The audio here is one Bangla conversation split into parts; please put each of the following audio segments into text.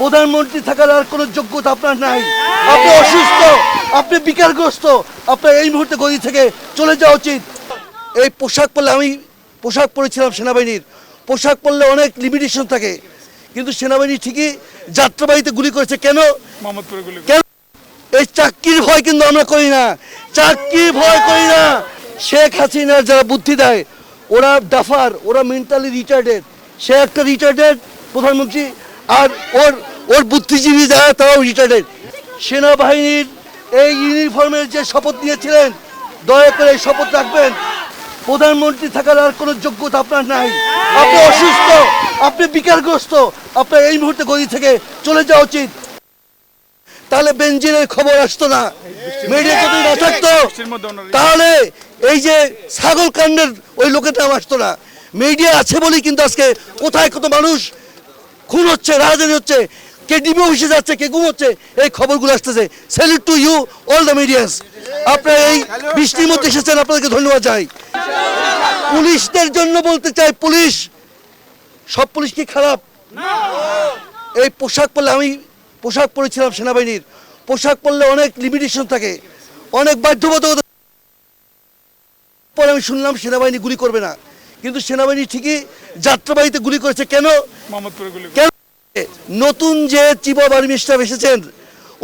প্রধানমন্ত্রী থাকার আর কোনো যোগ্যতা আপনার নাই। আপনি অসুস্থ আপনি বিকারগ্রস্ত আপনার এই মুহূর্তে গদি থেকে চলে যাওয়া উচিত। এই পোশাক পরলে আমি পোশাক পরেছিলাম সেনাবাহিনীর। পোশাক পরলে অনেক লিমিটেশন থাকে। কিন্তু সেনাবাহিনী ঠিকই যাত্রাবাড়িতে গুলি করেছে। কেন? কেন? এই চাকরির ভয় কিন্তু আমরা করি না। চাকরির ভয় করি না। শেখ হাসিনার যারা বুদ্ধি দেয় ওরা ডাফার ওরা মেন্টালি রিটার্ডেড সে একটা রিটার্ডেড প্রধানমন্ত্রী আর ওর ওর বুদ্ধিজীবী যারা, তারাও রিটার্ডেড সেনাবাহিনীর এই ইউনিফর্মের যে শপথ নিয়েছিলেন, দয়া করে এই শপথ রাখবেন। প্রধানমন্ত্রী থাকার আর কোনো যোগ্যতা আপনার নাই। আপনি অসুস্থ, আপনি বিকারগ্রস্ত, আপনার এই মুহূর্তে গদি থেকে চলে যাওয়া উচিত। তাহলে বেঞ্জিনের খবর আসতো না। মিডিয়া যদি না থাকতো, তাহলে এই যে ছাগল কাণ্ডের ওই লোকের নাম আসতো না। মিডিয়া আছে বলেই কিন্তু আজকে কোথায় কত মানুষ খুন হচ্ছে, রাজধানী হচ্ছে, কে ডিবি অফিসে যাচ্ছে, কে গুম হচ্ছে, এই খবরগুলো আসতেছে। Salute to you all the medias আপনারা এই বৃষ্টির মধ্যে এসেছেন, আপনাদেরকে ধন্যবাদ চাই পুলিশদের জন্য বলতে চাই, পুলিশ, সব পুলিশ কি খারাপ? এই পোশাক পরলে, আমি পোশাক পরেছিলাম সেনাবাহিনীর। পোশাক পরলে অনেক লিমিটেশন থাকে, অনেক বাধ্যবাধকতা পরে আমি শুনলাম সেনাবাহিনী গুলি করবে না। কিন্তু সেনাবাহিনী ঠিকই যাত্রাবাড়িতে গুলি করেছে। কেন? কেন? নতুন যে চিফ অফ আর্মি স্টাফ এসেছেন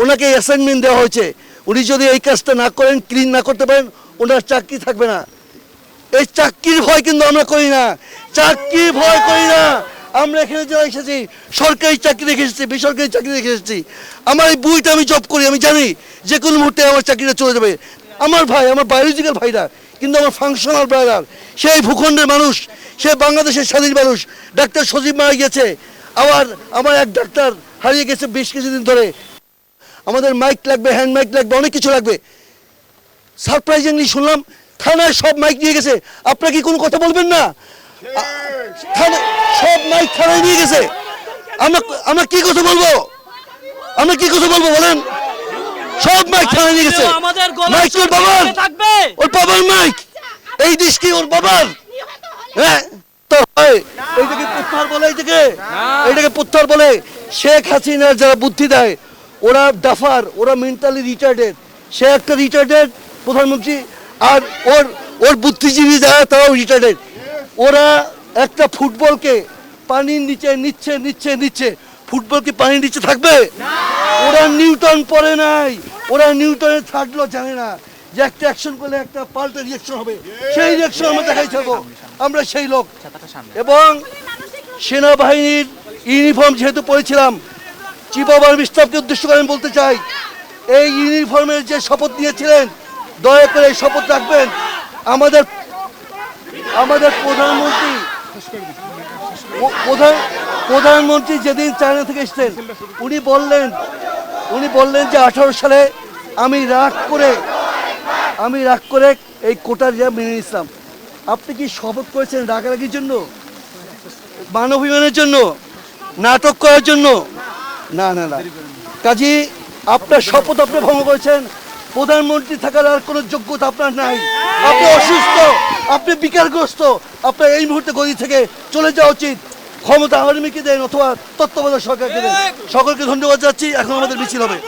ওনাকে অ্যাসাইনমেন্ট দেওয়া হয়েছে। উনি যদি এই কাজটা না করেন ক্লিন না করতে পারেন ওনার চাকরি থাকবে না। এই চাকরির ভয় কিন্তু আমরা করি না। চাকরির ভয় করি না। আমরা এখানে যারা এসেছি সরকারি চাকরি রেখে এসেছি বেসরকারি চাকরি রেখে এসেছি। আমার এই বইটা আমি জব করি আমি জানি যে কোনো মুহূর্তে আমার চাকরিটা চলে যাবে। আমার ভাই আমার বায়োলজিক্যাল ভাইরা কিন্তু আমার ফাংশনাল ব্রাদার সেই ভূখণ্ডের মানুষ, সে বাংলাদেশের স্বাধীন মানুষ, ডাক্তার সজীব মারা গেছে আবার আমার এক ডাক্তার হারিয়ে গেছে বেশ কিছুদিন ধরে। আমাদের মাইক লাগবে হ্যান্ড মাইক লাগবে, অনেক কিছু লাগবে। সারপ্রাইজিংলি শুনলাম, থানায় সব মাইক নিয়ে গেছে। আপনারা কি কোনো কথা বলবেন না? সব মাইক থানায় নিয়ে গেছে। আমরা আমরা কি কথা বলব? আমরা কি কথা বলব বলেন? সব মাইক থানায় নিয়ে গেছে। মাইক ওর বাবার? ওর বাবার মাইক। এই দেশ কি ওর বাবার। হ্যাঁ তো এইটাকে পুত্তর বলে এইটাকে এইটাকে পুত্তর বলে শেখ হাসিনার যারা বুদ্ধি দেয় ওরা ডাফার ওরা মেন্টালি রিটার্ডেড সে একটা রিটার্ডেড প্রধানমন্ত্রী আর ওর ওর বুদ্ধিজীবী যারা তারাও রিটার্ডেড ওরা একটা ফুটবলকে পানির নিচে নিচ্ছে নিচ্ছে নিচ্ছে। ফুটবল কি পানির নিচে থাকবে? ওরা নিউটন পড়ে নাই। ওরা নিউটনের থাকল জানে না যে একটা অ্যাকশন করলে একটা পাল্টা রিয়াকশন হবে। সেই রিয়াকশন আমরা দেখাই থাকব। আমরা সেই লোক। এবং সেনাবাহিনীর ইউনিফর্ম যেহেতু পড়েছিলাম চিফ অফ আর্মি স্টাফকে উদ্দেশ্য করে আমি বলতে চাই, এই ইউনিফর্মের যে শপথ নিয়েছিলেন, দয়া করে এই শপথ রাখবেন। আমাদের আমাদের প্রধানমন্ত্রী, প্রধান, প্রধানমন্ত্রী যেদিন চায়না থেকে এসেছেন, উনি বললেন উনি বললেন যে আঠারো সালে আমি রাগ করে, আমি রাগ করে এই কোটার যা মেনে নিছিলাম আপনি কি শপথ করেছেন রাগারাগির জন্য? মানবিমানের জন্য? নাটক করার জন্য? না না না। কাজী, আপনার শপথ আপনি ভঙ্গ করেছেন। প্রধানমন্ত্রী থাকার আর কোনো যোগ্যতা আপনার নাই। আপনি অসুস্থ, আপনি বিকারগ্রস্ত, আপনার এই মুহূর্তে গদি থেকে চলে যাওয়া উচিত। ক্ষমতা আওয়ামীকে দেন অথবা তত্ত্বাবধায়ক সরকারকে দেন। সকলকে ধন্যবাদ যাচ্ছি এখন আমাদের মিছিল হবে।